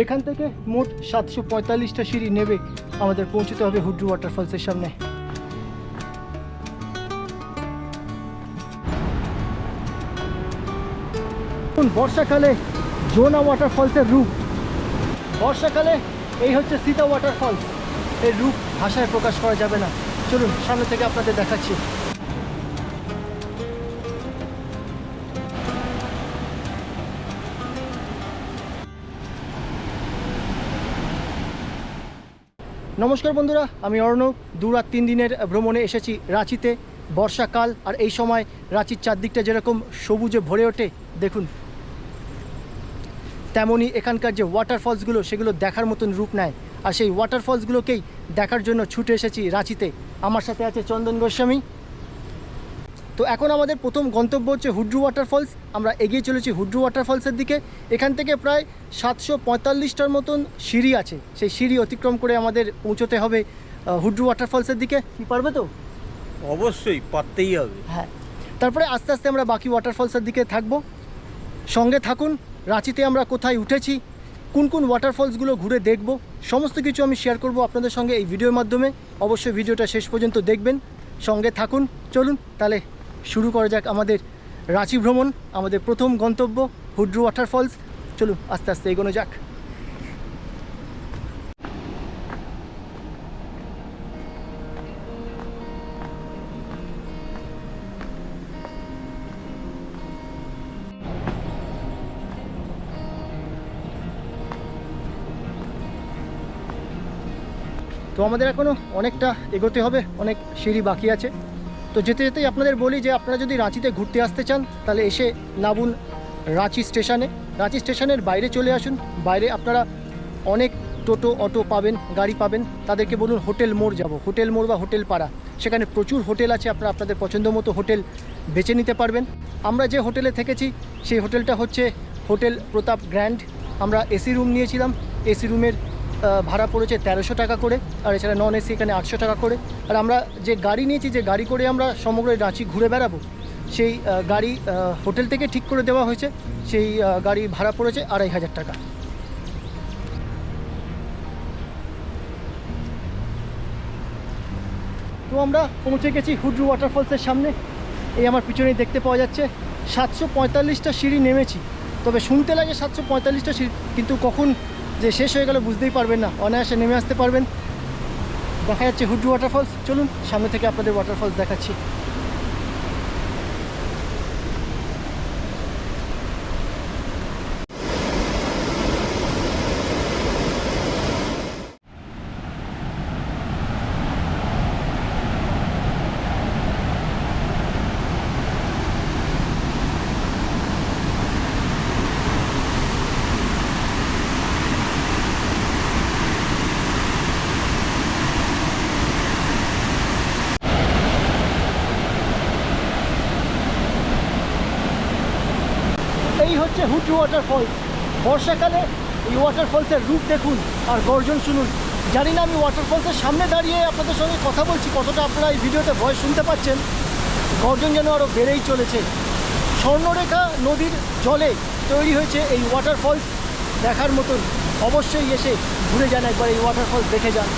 এখান থেকে মোট সাতশো পঁয়তাল্লিশটা সিঁড়ি নেবে। আমাদের পৌঁছতে হবে হুড্রু ওয়াটারফলসের সামনে। বর্ষাকালে জোনা ওয়াটারফলসের রূপ। বর্ষাকালে এই হচ্ছে সীতা ওয়াটারফলস এর রূপ ভাষায় প্রকাশ করা যাবে না। চলুন, সামনে থেকে আপনাদের দেখাচ্ছি। নমস্কার বন্ধুরা, আমি অর্ণব। দু রাত তিন দিনের ভ্রমণে এসেছি রাঁচিতে। বর্ষাকাল আর এই সময় রাঁচির চারদিকটা যেরকম সবুজে ভরে ওঠে, দেখুন। তেমনই এখানকার যে ওয়াটারফলসগুলো সেগুলো দেখার মতন রূপ নেয়। আর সেই ওয়াটারফলসগুলোকেই দেখার জন্য ছুটে এসেছি রাঁচিতে। আমার সাথে আছে চন্দন গোস্বামী। তো এখন আমাদের প্রথম গন্তব্য হচ্ছে হুড্রু ওয়াটারফলস। আমরা এগিয়ে চলেছি হুড্রু ওয়াটারফলসের দিকে। এখান থেকে প্রায় সাতশো পঁয়তাল্লিশটার মতন সিঁড়ি আছে। সেই সিঁড়ি অতিক্রম করে আমাদের পৌঁছতে হবে হুড্রু ওয়াটারফলসের দিকে। কি পারবে তো? অবশ্যই পারতেই হবে। হ্যাঁ। তারপরে আস্তে আস্তে আমরা বাকি ওয়াটারফলসের দিকে থাকব। সঙ্গে থাকুন রাঁচিতে আমরা কোথায় উঠেছি কোন কোন ওয়াটারফলসগুলো ঘুরে দেখব সমস্ত কিছু আমি শেয়ার করব আপনাদের সঙ্গে এই ভিডিওর মাধ্যমে। অবশ্যই ভিডিওটা শেষ পর্যন্ত দেখবেন। সঙ্গে থাকুন চলুন তাহলে শুরু করা যাক আমাদের রাঁচি ভ্রমণ, আমাদের প্রথম গন্তব্য, হুড্রু ওয়াটারফলস। চলুন, আস্তে আস্তে এগোনো যাক। তো আমাদের এখনও অনেকটা এগোতে হবে, অনেক সিঁড়ি বাকি আছে। তো যেতে যেতেই আপনাদের বলি যে আপনারা যদি রাঁচিতে ঘুরতে আসতে চান, তাহলে এসে নামুন রাঁচি স্টেশনে। রাঁচি স্টেশনের বাইরে চলে আসুন। বাইরে আপনারা অনেক টোটো, অটো পাবেন, গাড়ি পাবেন। তাদেরকে বলুন হোটেল মোড় যাব। হোটেল মোড় বা হোটেল পাড়া। সেখানে প্রচুর হোটেল আছে, আপনারা আপনাদের পছন্দ মতো হোটেল বেছে নিতে পারবেন। আমরা যে হোটেলে থেকেছি, সেই হোটেলটা হচ্ছে হোটেল প্রতাপ গ্র্যান্ড। আমরা এসি রুম নিয়েছিলাম। এসি রুমের ভাড়া পড়েছে তেরোশো টাকা করে, আর এছাড়া নন এসি এখানে আটশো টাকা করে। আর আমরা যে গাড়ি নিয়েছি, যে গাড়ি করে আমরা সমগ্র রাঁচি ঘুরে বেড়াবো, সেই গাড়ি হোটেল থেকে ঠিক করে দেওয়া হয়েছে, সেই গাড়ি ভাড়া পড়েছে আড়াই হাজার টাকা। তো আমরা পৌঁছে গেছি হুড্রু ওয়াটারফলসের সামনে। এই আমার পিছনেই দেখতে পাওয়া যাচ্ছে, সাতশো পঁয়তাল্লিশটা সিঁড়ি নেমেছি। তবে শুনতে লাগে সাতশো পঁয়তাল্লিশটা সিঁড়ি, কিন্তু কখন যে শেষ হয়ে গেলে বুঝতেই পারবেন না, অনায়াসে নেমে আসতে পারবেন। দেখা যাচ্ছে হুডু ওয়াটারফলস চলুন, সামনে থেকে আপনাদের ওয়াটারফলস দেখাচ্ছি এই হুড্রু ওয়াটারফলস বর্ষাকালে এই ওয়াটারফলসের রূপ দেখুন আর গর্জন শুনুন। জানি না আমি ওয়াটারফলসের সামনে দাঁড়িয়ে আপনাদের সঙ্গে কথা বলছি, কতটা আপনারা এই ভিডিওতে ভয় শুনতে পাচ্ছেন। গর্জন যেন আরও বেড়েই চলেছে। স্বর্ণরেখা নদীর জলে তৈরি হয়েছে এই ওয়াটারফলস দেখার মতন। অবশ্যই এসে ঘুরে যান একবার এই ওয়াটারফলস দেখে যান।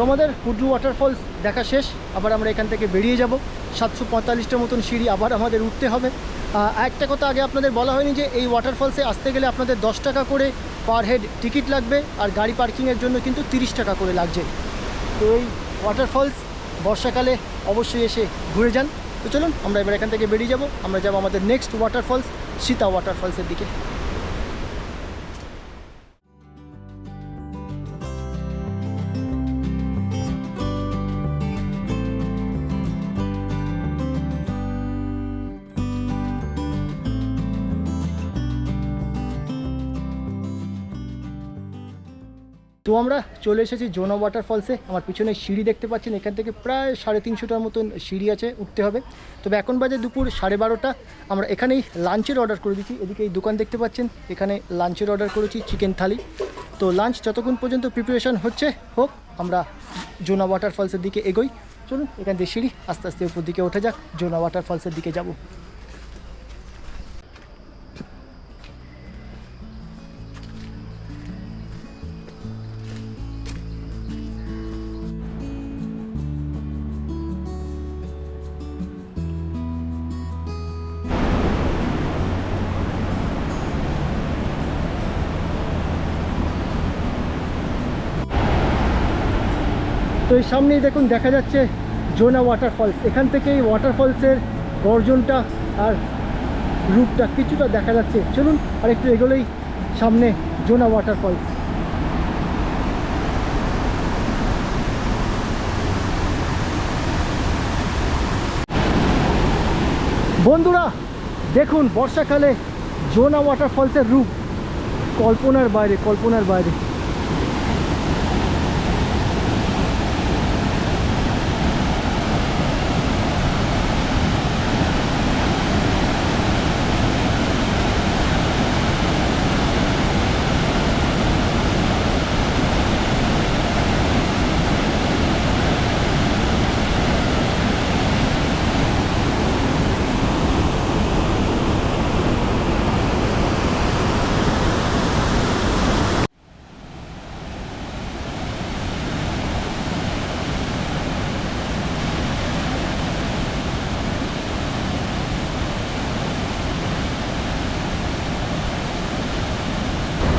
তো আমাদের হুড্রু ওয়াটারফলস দেখা শেষ। আবার আমরা এখান থেকে বেরিয়ে যাব। সাতশো পঁয়তাল্লিশটার মতন সিঁড়ি আবার আমাদের উঠতে হবে। একটা কথা আগে আপনাদের বলা হয়নি যে এই ওয়াটারফলসে আসতে গেলে আপনাদের দশ টাকা করে পার হেড টিকিট লাগবে আর গাড়ি পার্কিংয়ের জন্য কিন্তু তিরিশ টাকা করে লাগছে। তো এই ওয়াটারফলস বর্ষাকালে অবশ্যই এসে ঘুরে যান। তো চলুন, আমরা এবার এখান থেকে বেরিয়ে যাব। আমরা যাব আমাদের নেক্সট ওয়াটারফলস সীতা ওয়াটারফলসের দিকে। তো আমরা চলে এসেছি জোনা ওয়াটারফলসে। আমার পিছনে সিঁড়ি দেখতে পাচ্ছেন। এখান থেকে প্রায় সাড়ে তিনশোটার মতন সিঁড়ি আছে, উঠতে হবে। তবে এখন বাজে দুপুর সাড়ে বারোটা। আমরা এখানেই লাঞ্চের অর্ডার করে দিচ্ছি। এদিকে এই দোকান দেখতে পাচ্ছেন, এখানে লাঞ্চের অর্ডার করেছি চিকেন থালি। তো লাঞ্চ যতক্ষণ পর্যন্ত প্রিপারেশন হচ্ছে, হোক, আমরা জোনা ওয়াটারফলসের দিকে এগোই। চলুন, এখান থেকে সিঁড়ি আস্তে আস্তে উপর দিকে ওঠা যাক। জোনা ওয়াটারফলসের দিকে যাব। তো এই সামনেই দেখুন, দেখা যাচ্ছে জোনা ওয়াটারফলস এখান থেকে এই ওয়াটারফলসের গর্জনটা আর রূপটা কিছুটা দেখা যাচ্ছে। চলুন আর একটু এগোলেই সামনে জোনা ওয়াটারফলস বন্ধুরা, দেখুন, বর্ষাকালে জোনা ওয়াটারফলসের রূপ। কল্পনার বাইরে কল্পনার বাইরে।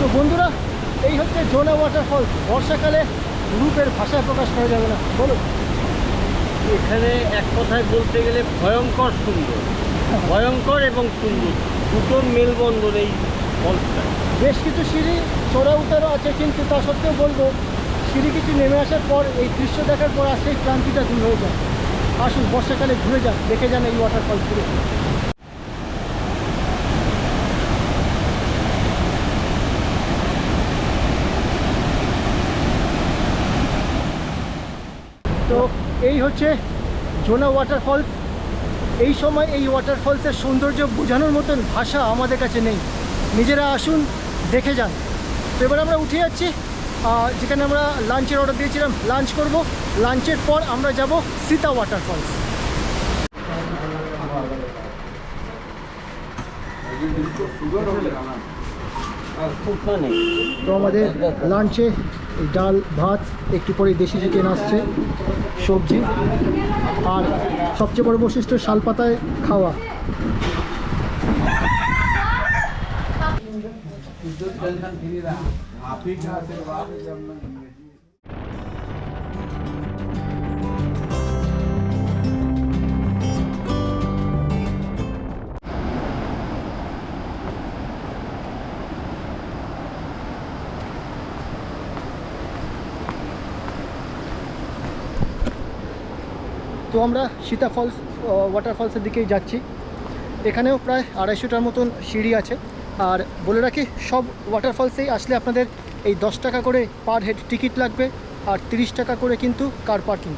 তো বন্ধুরা এই হচ্ছে জোনা ওয়াটারফল বর্ষাকালে রূপের ভাষায় প্রকাশ করা যাবে না। বলো এখানে এক কথায় বলতে গেলে ভয়ঙ্কর সুন্দর। ভয়ঙ্কর এবং সুন্দর। দুটোর মেলবন্ধন এই ফলসটা বেশ কিছু সিঁড়ি চড়া উতারও আছে কিন্তু তা সত্ত্বেও বলব সিঁড়ি কিছু নেমে আসার পর এই দৃশ্য দেখার পর আজকে ক্লান্তিটা দূর হয়ে যায়। আসুন বর্ষাকালে ঘুরে যান দেখে যান এই ওয়াটারফল ঘুরে তো এই হচ্ছে জোনা ওয়াটারফলস এই সময় এই ওয়াটারফলসের সৌন্দর্য বোঝানোর মতন ভাষা আমাদের কাছে নেই। নিজেরা আসুন দেখে যান। তো এবার আমরা উঠে যাচ্ছি। যেখানে আমরা লাঞ্চের অর্ডার দিয়েছিলাম। লাঞ্চ করব। লাঞ্চের পর আমরা যাব সীতা ওয়াটারফলস তো আমাদের লাঞ্চে ডাল ভাত একটু পরে দেশি চিকেন আসছে সবজি। আর সবচেয়ে বড় বৈশিষ্ট্য শালপাতায় খাওয়া। তো আমরা সীতা ফলস ওয়াটারফলসের দিকেই যাচ্ছি। এখানেও প্রায় আড়াইশোটার মতন সিঁড়ি আছে। আর বলে রাখি, সব ওয়াটারফলসেই আসলে আপনাদের এই দশ টাকা করে পার হেড টিকিট লাগবে আর তিরিশ টাকা করে কিন্তু কার পার্কিং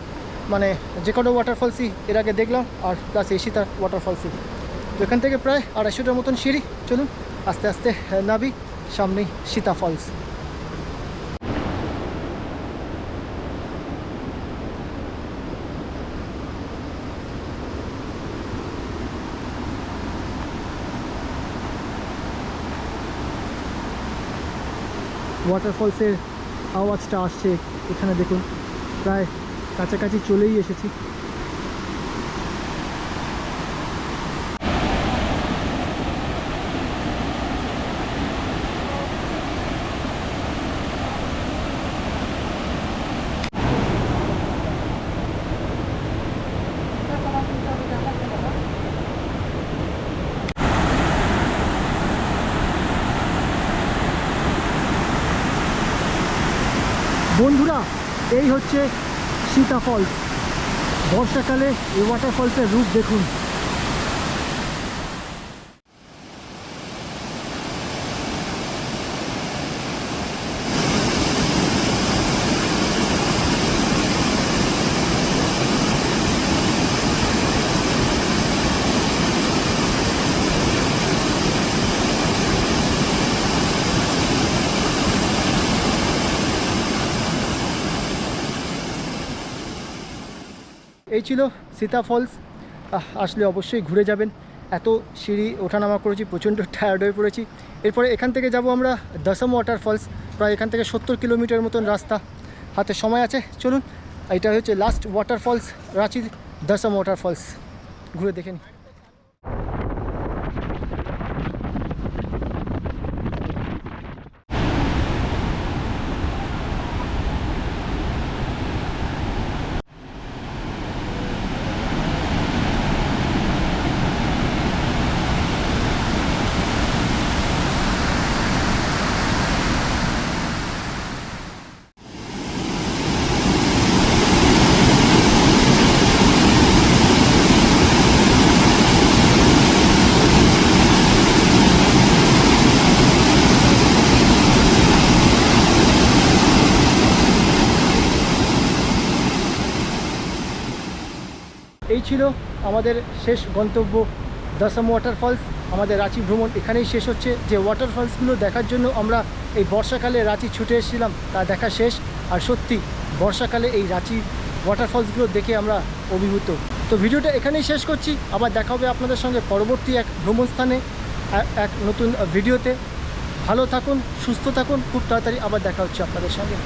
মানে যে কোনো ওয়াটারফলসই এর আগে দেখলাম আর প্লাস এই সীতা ওয়াটারফলসই তো এখান থেকে প্রায় আড়াইশোটার মতন সিঁড়ি। চলুন, আস্তে আস্তে নাবি সামনেই সীতা ফলস ওয়াটারফলসের আওয়াজটা আসছে। এখানে দেখুন প্রায় কাছাকাছি চলেই এসেছি। বন্ধুরা এই হচ্ছে সীতা ফলস বর্ষাকালে এই ওয়াটারফলসের রূপ দেখুন। ছিল সীতা ফলস। আসলে অবশ্যই ঘুরে যাবেন। এত সিঁড়ি ওঠানামা করেছি, প্রচণ্ড টায়ার্ড হয়ে পড়েছি। এরপরে এখান থেকে যাব আমরা দশম ওয়াটার ফলস প্রায় এখান থেকে সত্তর কিলোমিটার মতন রাস্তা। হাতে সময় আছে, চলুন। এটা হচ্ছে লাস্ট ওয়াটার ফলস রাঁচির দশম ওয়াটার ফলস ঘুরে দেখে নিই। ছিল। আমাদের শেষ গন্তব্য দশম ওয়াটারফলস আমাদের রাঁচি ভ্রমণ এখানেই শেষ হচ্ছে। যে ওয়াটারফলসগুলো দেখার জন্য আমরা এই বর্ষাকালে রাঁচি ছুটে এসেছিলাম, তা দেখা শেষ। আর সত্যি, বর্ষাকালে এই রাঁচি ওয়াটারফলসগুলো দেখে আমরা অভিভূত। তো ভিডিওটা এখানেই শেষ করছি। আবার দেখা হবে আপনাদের সঙ্গে পরবর্তী এক ভ্রমণ স্থানে এক নতুন ভিডিওতে। ভালো থাকুন, সুস্থ থাকুন। খুব তাড়াতাড়ি আবার দেখা হচ্ছে আপনাদের সঙ্গে।